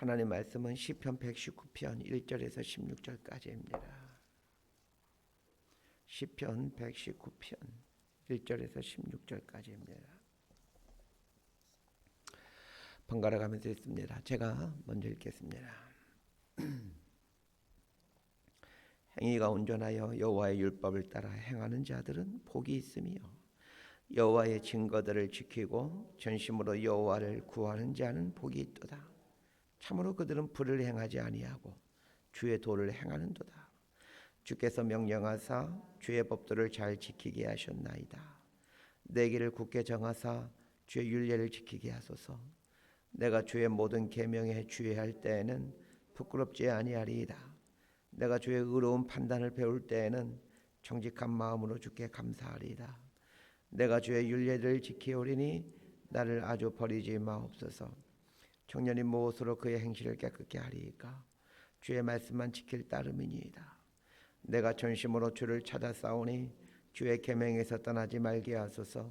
하나님 말씀은 시편 119편 1절에서 16절까지입니다. 시편 119편 1절에서 16절까지입니다. 번갈아 가면서 읽습니다. 제가 먼저 읽겠습니다. 행위가 온전하여 여호와의 율법을 따라 행하는 자들은 복이 있으며 여호와의 증거들을 지키고 전심으로 여호와를 구하는 자는 복이 있도다. 참으로 그들은 불을 행하지 아니하고 주의 도를 행하는도다. 주께서 명령하사 주의 법도를 잘 지키게 하셨나이다. 내 길을 굳게 정하사 주의 율례를 지키게 하소서. 내가 주의 모든 계명에 주의할 때에는 부끄럽지 아니하리이다. 내가 주의 의로운 판단을 배울 때에는 정직한 마음으로 주께 감사하리이다. 내가 주의 율례를 지키오리니 나를 아주 버리지 마옵소서. 청년이 무엇으로 그의 행실을 깨끗게 하리이까? 주의 말씀만 지킬 따름이니이다. 내가 전심으로 주를 찾아 싸우니 주의 계명에서 떠나지 말게 하소서.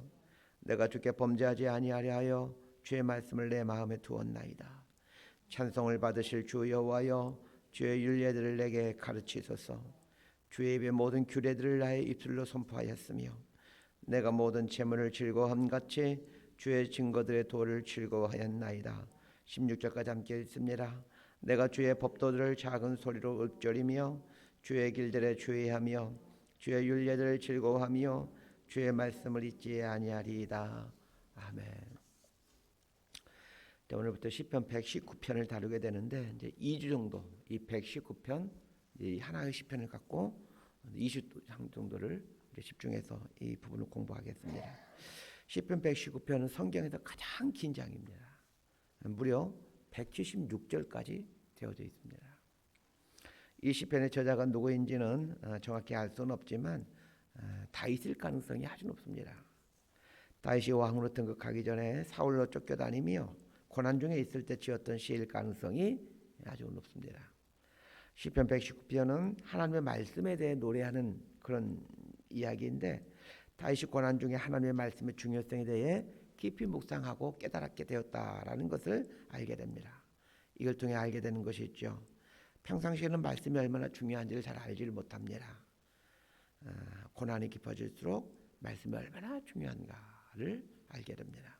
내가 주께 범죄하지 아니하려 하여 주의 말씀을 내 마음에 두었나이다. 찬송을 받으실 주 여호와여 주의 율례들을 내게 가르치소서. 주의 입의 모든 규례들을 나의 입술로 선포하였으며 내가 모든 재물을 즐거함 같이 주의 증거들의 도를 즐거워하였나이다. 16절까지 함께 읽습니다. 내가 주의 법도들을 작은 소리로 읊조리며 주의 길들에 주의하며 주의 율례들을 즐거워하며 주의 말씀을 잊지 아니하리이다. 아멘. 자, 오늘부터 시편 119편을 다루게 되는데 이제 2주 정도 이 119편 이 하나의 시편을 갖고 20장 정도를 집중해서 이 부분을 공부하겠습니다. 시편 119편은 성경에서 가장 긴 장입니다. 무려 176절까지 되어져 있습니다. 이 시편의 저자가 누구인지는 어, 정확히 알 수는 없지만 어, 다윗일 가능성이 아주 높습니다. 다윗이 왕으로 등극하기 전에 사울로 쫓겨다니며 고난 중에 있을 때 지었던 시일 가능성이 아주 높습니다. 시편 119편은 하나님의 말씀에 대해 노래하는 그런 이야기인데 다윗이 고난 중에 하나님의 말씀의 중요성에 대해 깊이 묵상하고 깨달았게 되었다라는 것을 알게 됩니다. 이걸 통해 알게 되는 것이 있죠. 평상시에는 말씀이 얼마나 중요한지를 잘 알지를 못합니다. 어, 고난이 깊어질수록 말씀이 얼마나 중요한가를 알게 됩니다.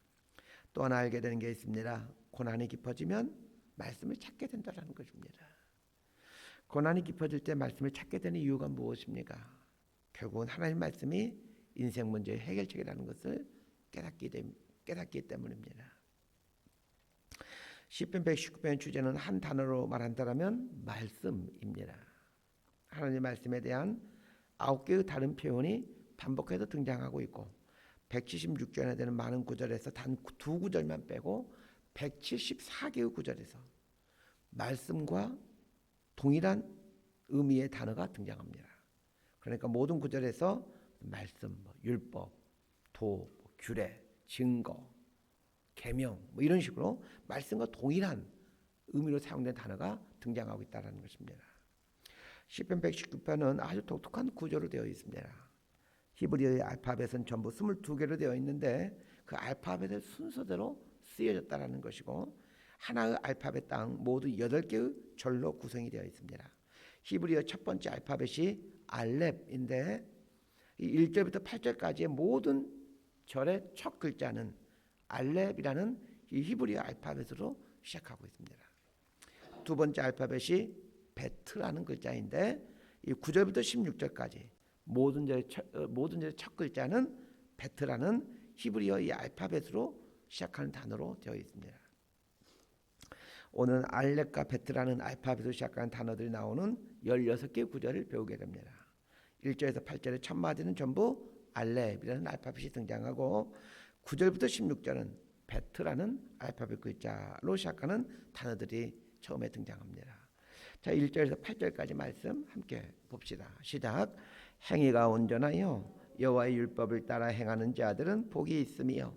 또 하나 알게 되는 게 있습니다. 고난이 깊어지면 말씀을 찾게 된다는 것입니다. 고난이 깊어질 때 말씀을 찾게 되는 이유가 무엇입니까? 결국은 하나님 말씀이 인생 문제의 해결책이라는 것을 깨닫기, 깨닫기 때문입니다. 시편 119편 주제는 한 단어로 말한다면 말씀입니다. 하나님 말씀에 대한 아홉 개의 다른 표현이 반복해서 등장하고 있고 176절에 되는 많은 구절에서 단 두 구절만 빼고 174개의 구절에서 말씀과 동일한 의미의 단어가 등장합니다. 그러니까 모든 구절에서 말씀, 뭐 율법, 도, 뭐 규례, 증거, 계명 뭐 이런 식으로 말씀과 동일한 의미로 사용된 단어가 등장하고 있다는 것입니다. 시편 119편은 아주 독특한 구조로 되어 있습니다. 히브리어의 알파벳은 전부 22개로 되어 있는데 그 알파벳의 순서대로 쓰여졌다는 것이고 하나의 알파벳당 모두 8개의 절로 구성이 되어 있습니다. 히브리어 첫 번째 알파벳이 알렙인데 1절부터 8절까지의 모든 절의 첫 글자는 알렙이라는 이 히브리어 알파벳으로 시작하고 있습니다. 두 번째 알파벳이 베트라는 글자인데 이 9절부터 16절까지 모든 절의 첫, 어, 모든 절의 첫 글자는 베트라는 히브리어 이 알파벳으로 시작하는 단어로 되어 있습니다. 오늘 알렉과 베트라는 알파벳으로 시작하는 단어들이 나오는 16개의 구절을 배우게 됩니다. 1절에서 8절의 첫 마디는 전부 알렙이라는 알파벳이 등장하고 9절부터 16절은 베트라는 알파벳 글자로 시작하는 단어들이 처음에 등장합니다. 자, 1절에서 8절까지 말씀 함께 봅시다. 시작. 행위가 온전하여 여호와의 율법을 따라 행하는 자들은 복이 있으며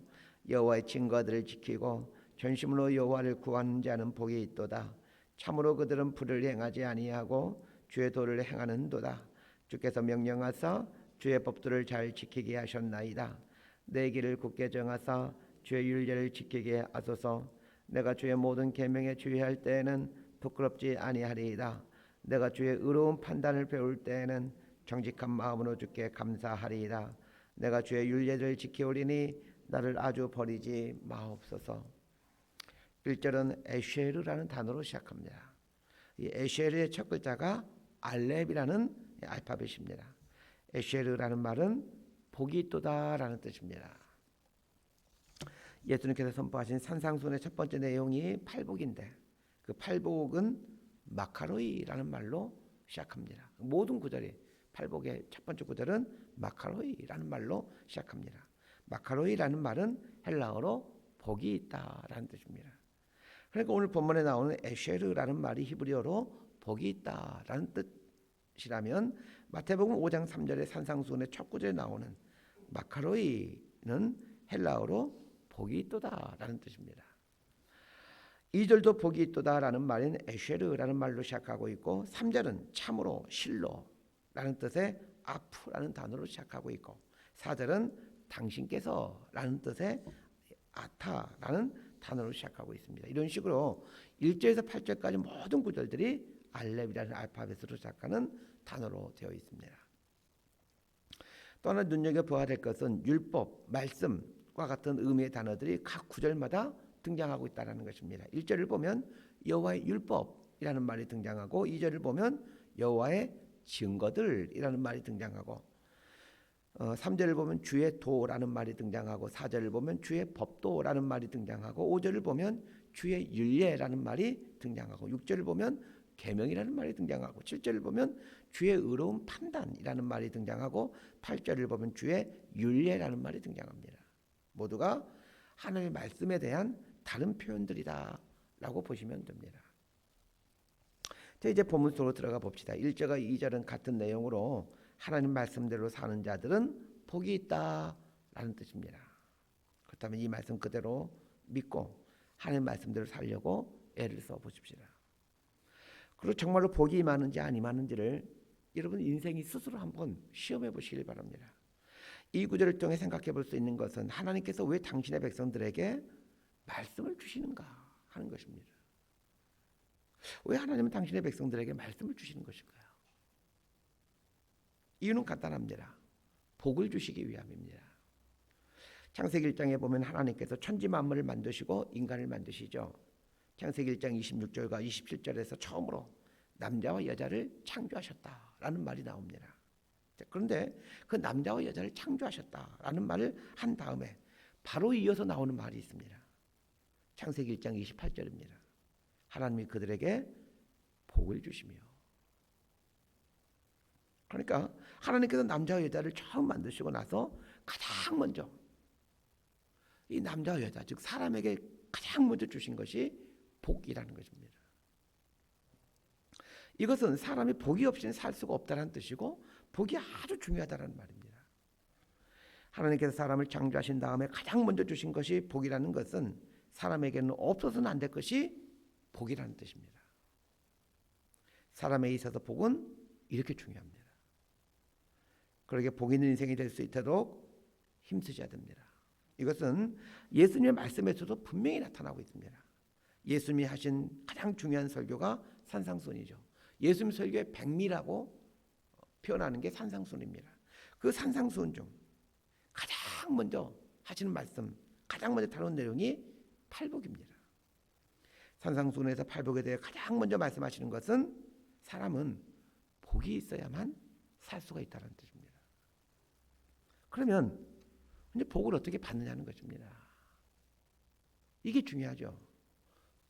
여호와의 증거들을 지키고 전심으로 여호와를 구하는 자는 복이 있도다. 참으로 그들은 불을 행하지 아니하고 주의 도를 행하는도다. 주께서 명령하사 주의 법도를 잘 지키게 하셨나이다. 내 길을 굳게 정하사 주의 율례를 지키게 하소서. 내가 주의 모든 계명에 주의할 때에는 부끄럽지 아니하리이다. 내가 주의 의로운 판단을 배울 때에는 정직한 마음으로 주께 감사하리이다. 내가 주의 율례를 지키오리니 나를 아주 버리지 마옵소서. 1절은 에쉐르라는 단어로 시작합니다. 이 에쉐르의 첫 글자가 알렙이라는 알파벳입니다. 에쉐르라는 말은 복이 있도다라는 뜻입니다. 예수님께서 선포하신 산상순의 첫 번째 내용이 팔복인데 그 팔복은 마카로이라는 말로 시작합니다. 모든 구절이 팔복의 첫 번째 구절은 마카로이라는 말로 시작합니다. 마카로이라는 말은 헬라어로 복이 있다라는 뜻입니다. 그러니까 오늘 본문에 나오는 에쉐르라는 말이 히브리어로 복이 있다라는 뜻 이라면 마태복음 5장 3절의 산상수훈의 첫 구절에 나오는 마카로이는 헬라어로 복이 있도다라는 뜻입니다. 2절도 복이 있도다라는 말인 에쉐르라는 말로 시작하고 있고 3절은 참으로 실로라는 뜻의 아프라는 단어로 시작하고 있고 4절은 당신께서라는 뜻의 아타라는 단어로 시작하고 있습니다. 이런 식으로 1절에서 8절까지 모든 구절들이 알렙이라는 알파벳으로 시작하는 단어로 되어 있습니다. 또 하나 눈여겨보아야 될 것은 율법, 말씀과 같은 의미의 단어들이 각 구절마다 등장하고 있다는 것입니다. 1절을 보면 여호와의 율법이라는 말이 등장하고 2절을 보면 여호와의 증거들이라는 말이 등장하고 어, 3절을 보면 주의 도라는 말이 등장하고 4절을 보면 주의 법도라는 말이 등장하고 5절을 보면 주의 율례라는 말이 등장하고 6절을 보면 계명이라는 말이 등장하고 7절을 보면 주의 의로운 판단이라는 말이 등장하고 8절을 보면 주의 율례라는 말이 등장합니다. 모두가 하나님의 말씀에 대한 다른 표현들이다라고 보시면 됩니다. 자 이제 본문 속으로 들어가 봅시다. 1절과 2절은 같은 내용으로 하나님 말씀대로 사는 자들은 복이 있다라는 뜻입니다. 그렇다면 이 말씀 그대로 믿고 하나님 말씀대로 살려고 애를 써 보십시다. 그리고 정말로 복이 임하는지 안 임하는지를 여러분 인생이 스스로 한번 시험해 보시길 바랍니다. 이 구절을 통해 생각해 볼 수 있는 것은 하나님께서 왜 당신의 백성들에게 말씀을 주시는가 하는 것입니다. 왜 하나님은 당신의 백성들에게 말씀을 주시는 것일까요? 이유는 간단합니다. 복을 주시기 위함입니다. 창세기 1장에 보면 하나님께서 천지 만물을 만드시고 인간을 만드시죠. 창세기 1장 26절과 27절에서 처음으로 남자와 여자를 창조하셨다라는 말이 나옵니다. 그런데 그 남자와 여자를 창조하셨다라는 말을 한 다음에 바로 이어서 나오는 말이 있습니다. 창세기 1장 28절입니다. 하나님이 그들에게 복을 주시며 그러니까 하나님께서 남자와 여자를 처음 만드시고 나서 가장 먼저 이 남자와 여자 즉 사람에게 가장 먼저 주신 것이 복이라는 것입니다. 이것은 사람이 복이 없이는 살 수가 없다는 뜻이고 복이 아주 중요하다는 말입니다. 하나님께서 사람을 창조하신 다음에 가장 먼저 주신 것이 복이라는 것은 사람에게는 없어서는 안 될 것이 복이라는 뜻입니다. 사람에 있어서 복은 이렇게 중요합니다. 그러게 복 있는 인생이 될 수 있도록 힘쓰셔야 됩니다. 이것은 예수님의 말씀에서도 분명히 나타나고 있습니다. 예수님이 하신 가장 중요한 설교가 산상순이죠. 예수님 설교의 백미라고 표현하는 게 산상순입니다. 그 산상순 중 가장 먼저 하시는 말씀, 가장 먼저 다룬 내용이 팔복입니다. 산상순에서 팔복에 대해 가장 먼저 말씀하시는 것은 사람은 복이 있어야만 살 수가 있다는 뜻입니다. 그러면 이제 복을 어떻게 받느냐는 것입니다. 이게 중요하죠.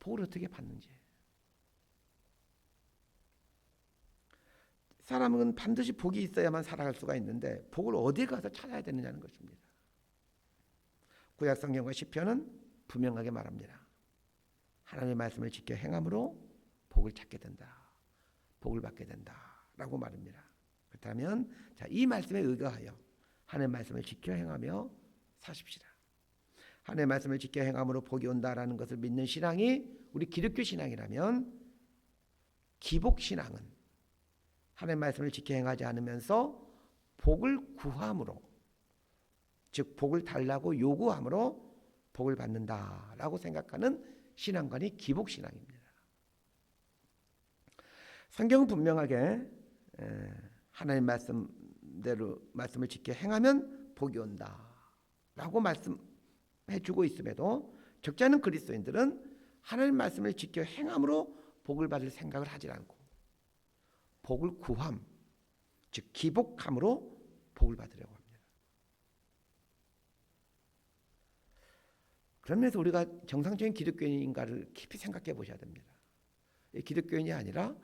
복을 어떻게 받는지. 사람은 반드시 복이 있어야만 살아갈 수가 있는데 복을 어디 가서 찾아야 되느냐는 것입니다. 구약 성경과 시편은 분명하게 말합니다. 하나님의 말씀을 지켜 행함으로 복을 찾게 된다. 복을 받게 된다라고 말합니다. 그렇다면 자, 이 말씀에 의거하여 하나님의 말씀을 지켜 행하며 사십시다. 하나님의 말씀을 지켜 행함으로 복이 온다라는 것을 믿는 신앙이 우리 기독교 신앙이라면 기복 신앙은 하나님의 말씀을 지켜 행하지 않으면서 복을 구함으로 즉 복을 달라고 요구함으로 복을 받는다라고 생각하는 신앙관이 기복 신앙입니다. 성경은 분명하게 에, 하나님 말씀대로 말씀을 지켜 행하면 복이 온다라고 말씀 해 주고 있음에도 적지 않은 그리스도인들은 하나님 말씀을 지켜 행함으로 복을 받을 생각을 하지 않고 복을 구함 즉 기복함으로 복을 받으려고 합니다. 그러면서 우리가 정상적인 기독교인인가를 깊이 생각해 보셔야 됩니다. 기독교인이 아니라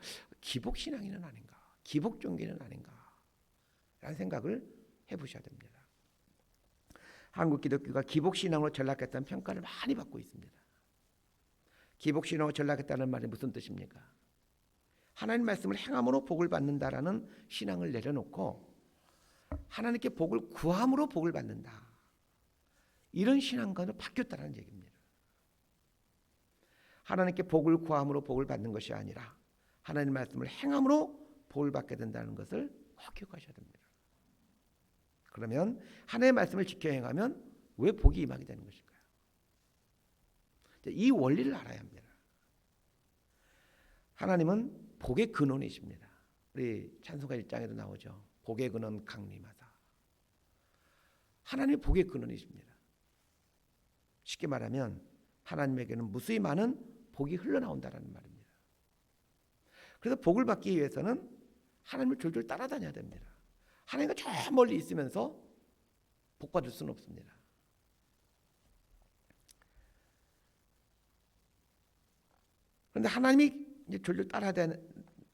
기복 신앙인은 아닌가, 기복 종교는 아닌가 라는 생각을 해보셔야 됩니다. 한국 기독교가 기복 신앙으로 전락했다는 평가를 많이 받고 있습니다. 기복 신앙으로 전락했다는 말이 무슨 뜻입니까? 하나님 말씀을 행함으로 복을 받는다라는 신앙을 내려놓고 하나님께 복을 구함으로 복을 받는다. 이런 신앙관으로 바뀌었다는 얘기입니다. 하나님께 복을 구함으로 복을 받는 것이 아니라 하나님 말씀을 행함으로 복을 받게 된다는 것을 꼭 기억하셔야 됩니다. 그러면 하나님의 말씀을 지켜 행하면 왜 복이 임하게 되는 것일까요? 이 원리를 알아야 합니다. 하나님은 복의 근원이십니다. 우리 찬송가 1장에도 나오죠. 복의 근원 강림하다. 하나님이 복의 근원이십니다. 쉽게 말하면 하나님에게는 무수히 많은 복이 흘러나온다라는 말입니다. 그래서 복을 받기 위해서는 하나님을 졸졸 따라다녀야 됩니다. 하나님과 저 멀리 있으면서 복 받을 수는 없습니다. 그런데 하나님이 이제 졸졸 따라다니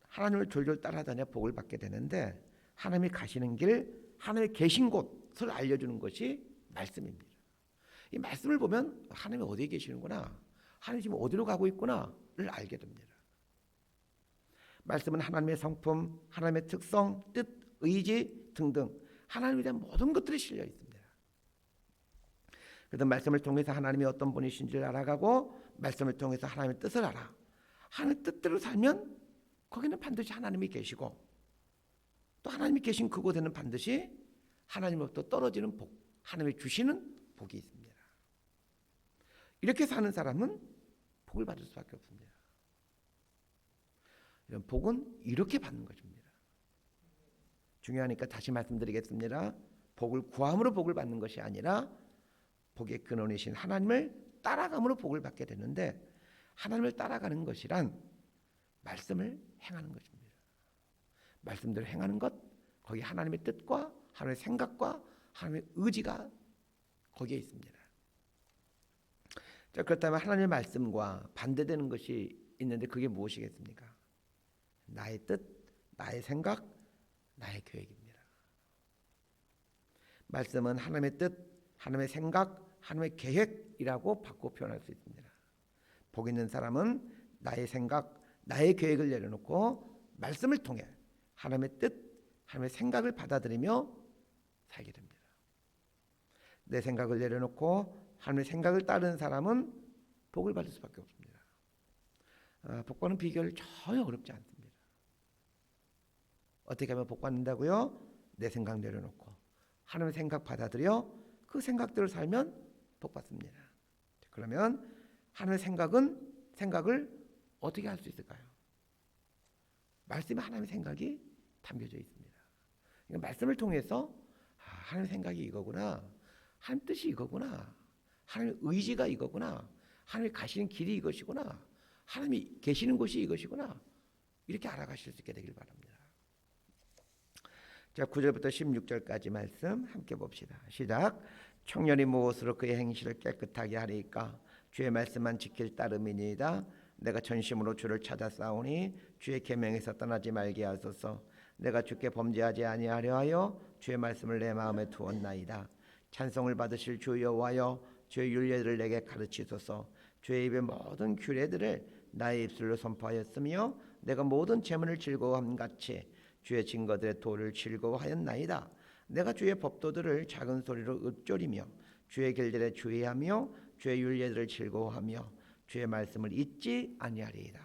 하나님을 졸졸 따라다녀 복을 받게 되는데 하나님이 가시는 길, 하나님이 계신 곳을 알려주는 것이 말씀입니다. 이 말씀을 보면 하나님이 어디에 계시는구나, 하나님 지금 어디로 가고 있구나를 알게 됩니다. 말씀은 하나님의 성품, 하나님의 특성, 뜻, 의지 등등 하나님에 대한 모든 것들이 실려 있습니다. 그래서 말씀을 통해서 하나님이 어떤 분이신지를 알아가고 말씀을 통해서 하나님의 뜻을 알아. 하나님 뜻대로 살면 거기는 반드시 하나님이 계시고 또 하나님이 계신 그곳에는 반드시 하나님으로부터 떨어지는 복, 하나님이 주시는 복이 있습니다. 이렇게 사는 사람은 복을 받을 수밖에 없습니다. 이런 복은 이렇게 받는 것입니다. 중요하니까 다시 말씀드리겠습니다. 복을 구함으로 복을 받는 것이 아니라 복의 근원이신 하나님을 따라감으로 복을 받게 되는데 하나님을 따라가는 것이란 말씀을 행하는 것입니다. 말씀대로 행하는 것, 거기 하나님의 뜻과 하나님의 생각과 하나님의 의지가 거기에 있습니다. 자, 그렇다면 하나님의 말씀과 반대되는 것이 있는데 그게 무엇이겠습니까? 나의 뜻, 나의 생각, 나의 계획입니다. 말씀은 하나님의 뜻, 하나님의 생각, 하나님의 계획이라고 바꿔 표현할 수 있습니다. 복 있는 사람은 나의 생각, 나의 계획을 내려놓고 말씀을 통해 하나님의 뜻, 하나님의 생각을 받아들이며 살게 됩니다. 내 생각을 내려놓고 하나님의 생각을 따르는 사람은 복을 받을 수밖에 없습니다. 아, 복과는 비교를 전혀 어렵지 않습니다. 어떻게 하면 복 받는다고요? 내 생각 내려놓고 하나님의 생각 받아들여 그 생각대로 살면 복 받습니다. 그러면 하나님의 생각은 생각을 어떻게 할 수 있을까요? 말씀에 하나님의 생각이 담겨져 있습니다. 그러니까 말씀을 통해서 아, 하나님의 생각이 이거구나. 하나님 뜻이 이거구나. 하나님의 의지가 이거구나. 하나님이 가시는 길이 이것이구나. 하나님이 계시는 곳이 이것이구나. 이렇게 알아가실 수 있게 되길 바랍니다. 자, 9절부터 16절까지 말씀 함께 봅시다. 시작. 청년이 무엇으로 그의 행실을 깨끗하게 하리까? 주의 말씀만 지킬 따름이니이다. 내가 전심으로 주를 찾아 싸우니 주의 계명에서 떠나지 말게 하소서. 내가 주께 범죄하지 아니하려 하여 주의 말씀을 내 마음에 두었나이다. 찬송을 받으실 주 여호와여 주의 윤례들을 내게 가르치소서. 주의 입의 모든 규례들을 나의 입술로 선포하였으며 내가 모든 재물을 즐거워함 같이 주의 증거들의 도를 즐거워하였나이다. 내가 주의 법도들을 작은 소리로 읊조리며 주의 길들에 주의하며 주의 윤례들을 즐거워하며 주의 말씀을 잊지 아니하리이다.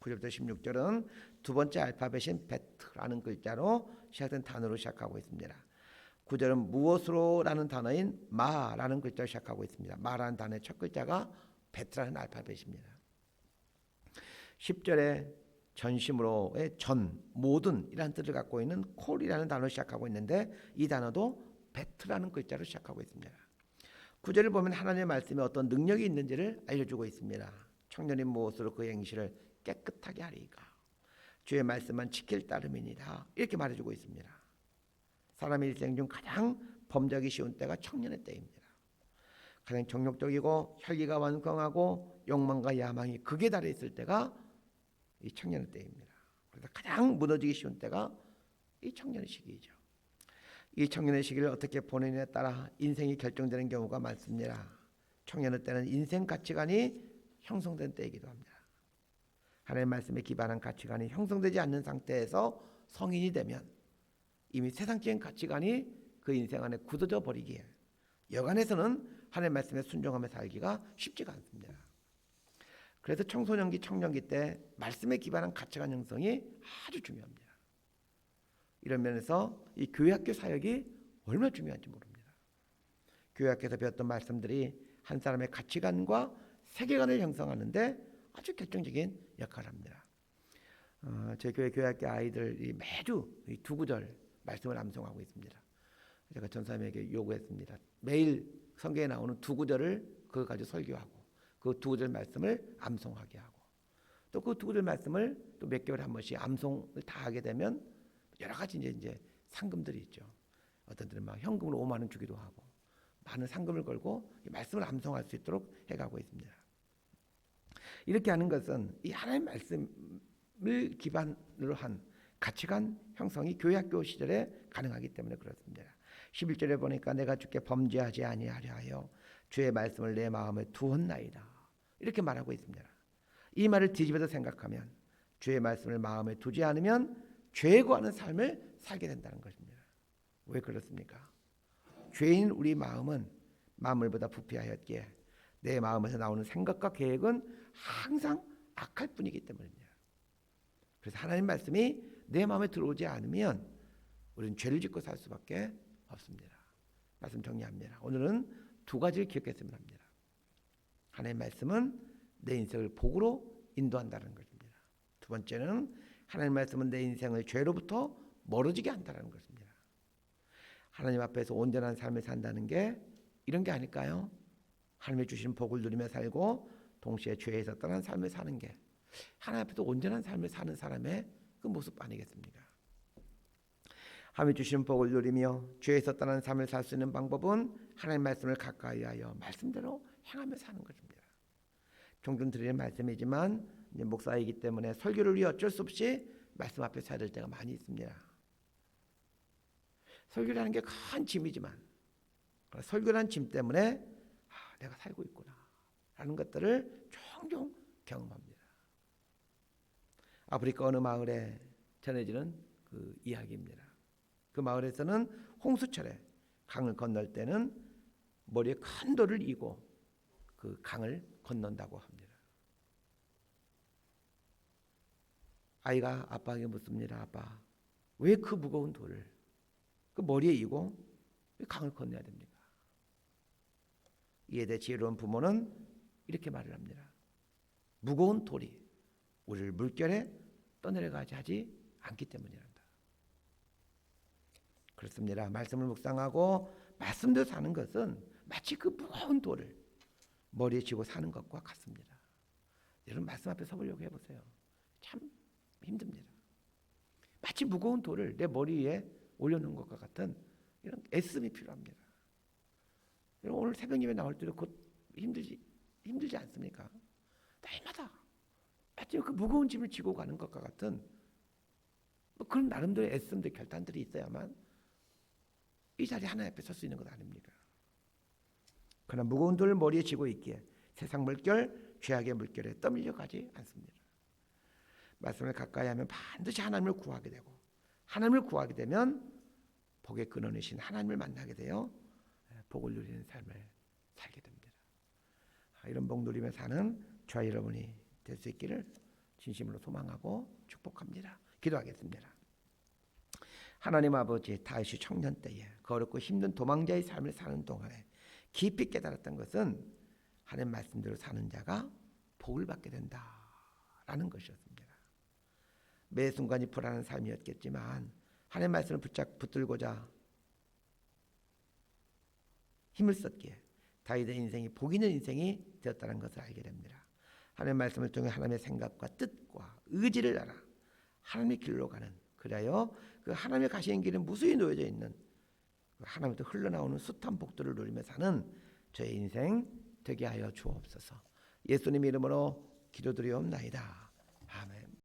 9절부터 16절은 두 번째 알파벳인 베트라는 글자로 시작된 단어로 시작하고 있습니다. 9절은 무엇으로라는 단어인 마라는 글자로 시작하고 있습니다. 마라는 단어의 첫 글자가 베트라는 알파벳입니다. 10절에 전심으로의 전 모든 이라는 뜻을 갖고 있는 콜이라는 단어로 시작하고 있는데 이 단어도 베트라는 글자로 시작하고 있습니다. 구절을 보면 하나님의 말씀에 어떤 능력이 있는지를 알려주고 있습니다. 청년인 무엇으로 그 행실을 깨끗하게 하리까 주의 말씀만 지킬 따름이니라 이렇게 말해주고 있습니다. 사람의 일생 중 가장 범죄하기 쉬운 때가 청년의 때입니다. 가장 정욕적이고 혈기가 완강하고 욕망과 야망이 극에 달해 있을 때가 이 청년의 때입니다. 그래서 가장 무너지기 쉬운 때가 이 청년의 시기이죠. 이 청년의 시기를 어떻게 보내느냐에 따라 인생이 결정되는 경우가 많습니다. 청년의 때는 인생 가치관이 형성된 때이기도 합니다. 하나님의 말씀에 기반한 가치관이 형성되지 않는 상태에서 성인이 되면 이미 세상적인 가치관이 그 인생 안에 굳어져 버리기에 여간에서는 하나님의 말씀에 순종하며 살기가 쉽지가 않습니다. 그래서 청소년기, 청년기 때 말씀에 기반한 가치관 형성이 아주 중요합니다. 이런 면에서 이 교회 학교 사역이 얼마나 중요한지 모릅니다. 교회 학교에서 배웠던 말씀들이 한 사람의 가치관과 세계관을 형성하는데 아주 결정적인 역할을 합니다. 어, 제 교회 교회 학교 아이들이 매주 이 두 구절 말씀을 암송하고 있습니다. 제가 전사님에게 요구했습니다. 매일 성경에 나오는 두 구절을 그거 가지고 설교하고 그 두 구절 말씀을 암송하게 하고 또 그 두 구절 말씀을 또 몇 개월에 한 번씩 암송을 다 하게 되면 여러 가지 이제 이제 상금들이 있죠. 어떤 들은 막 현금으로 5만 원 주기도 하고 많은 상금을 걸고 이 말씀을 암송할 수 있도록 해가고 있습니다. 이렇게 하는 것은 이 하나님 말씀을 기반으로 한 가치관 형성이 교회 학교 시절에 가능하기 때문에 그렇습니다. 11절에 보니까 내가 주께 범죄하지 아니하려 하여 주의 말씀을 내 마음에 두었나이다. 이렇게 말하고 있습니다. 이 말을 뒤집어서 생각하면 주의 말씀을 마음에 두지 않으면 죄에 구하는 삶을 살게 된다는 것입니다. 왜 그렇습니까? 죄인 우리 마음은 만물보다 부패하였기에 내 마음에서 나오는 생각과 계획은 항상 악할 뿐이기 때문입니다. 그래서 하나님 말씀이 내 마음에 들어오지 않으면 우리는 죄를 짓고 살 수밖에 없습니다. 말씀 정리합니다. 오늘은 두 가지를 기억했으면 합니다. 하나님 말씀은 내 인생을 복으로 인도한다는 것입니다. 두 번째는 하나님 말씀은 내 인생을 죄로부터 멀어지게 한다는 것입니다. 하나님 앞에서 온전한 삶을 산다는 게 이런 게 아닐까요? 하나님이 주신 복을 누리며 살고 동시에 죄에서 떠난 삶을 사는 게 하나님 앞에서 온전한 삶을 사는 사람의 그 모습 아니겠습니까? 하나님 주신 복을 누리며 죄에서 떠난 삶을 살 수 있는 방법은 하나님 말씀을 가까이하여 말씀대로 행하며 사는 것입니다. 종종 드리는 말씀이지만 이제 목사이기 때문에 설교를 위해 어쩔 수 없이 말씀 앞에 서야 될 때가 많이 있습니다. 설교라는 게 큰 짐이지만 설교라는 짐 때문에 아, 내가 살고 있구나 라는 것들을 종종 경험합니다. 아프리카 어느 마을에 전해지는 그 이야기입니다. 그 마을에서는 홍수철에 강을 건널 때는 머리에 큰 돌을 이고 그 강을 건넌다고 합니다. 아이가 아빠에게 묻습니다. 아빠, 왜 그 무거운 돌을 그 머리에 이고 왜 강을 건너야 됩니까? 이에 대해 지혜로운 부모는 이렇게 말을 합니다. 무거운 돌이 우리를 물결에 떠내려가지 하지 않기 때문이란다. 그렇습니다. 말씀을 묵상하고 말씀대로 사는 것은 마치 그 무거운 돌을 머리에 쥐고 사는 것과 같습니다. 여러분 말씀 앞에 서보려고 해보세요. 참 힘듭니다. 마치 무거운 돌을 내 머리 위에 올려놓은 것과 같은 이런 애씀이 필요합니다. 여러분 오늘 새벽 예배 나올 때도 곧 힘들지 힘들지 않습니까? 날마다 마치 그 무거운 짐을 지고 가는 것과 같은 뭐 그런 나름대로 애씀들 결단들이 있어야만 이 자리 하나 옆에 설 수 있는 것 아닙니까? 그러나 무거운 돌을 머리에 쥐고 있기에 세상 물결, 죄악의 물결에 떠밀려 가지 않습니다. 말씀을 가까이 하면 반드시 하나님을 구하게 되고 하나님을 구하게 되면 복의 근원이신 하나님을 만나게 되어 복을 누리는 삶을 살게 됩니다. 아, 이런 복 누리며 사는 저와 여러분이 될 수 있기를 진심으로 소망하고 축복합니다. 기도하겠습니다. 하나님 아버지 다시 청년 때에 거룩고 힘든 도망자의 삶을 사는 동안에 깊이 깨달았던 것은 하나님 말씀대로 사는 자가 복을 받게 된다라는 것이었습니다. 매 순간이 불안한 삶이었겠지만 하나님 말씀을 붙잡 붙들고자 힘을 썼기에 다윗의 인생이 복 있는 인생이 되었다는 것을 알게 됩니다. 하나님의 말씀을 통해 하나님의 생각과 뜻과 의지를 알아 하나님의 길로 가는 그래야 그 하나님의 가시는 길에 무수히 놓여져 있는 그 하나님부터 흘러나오는 숱한 복들을 누리며 사는 저의 인생 되게 하여 주옵소서. 예수님 이름으로 기도드리옵나이다.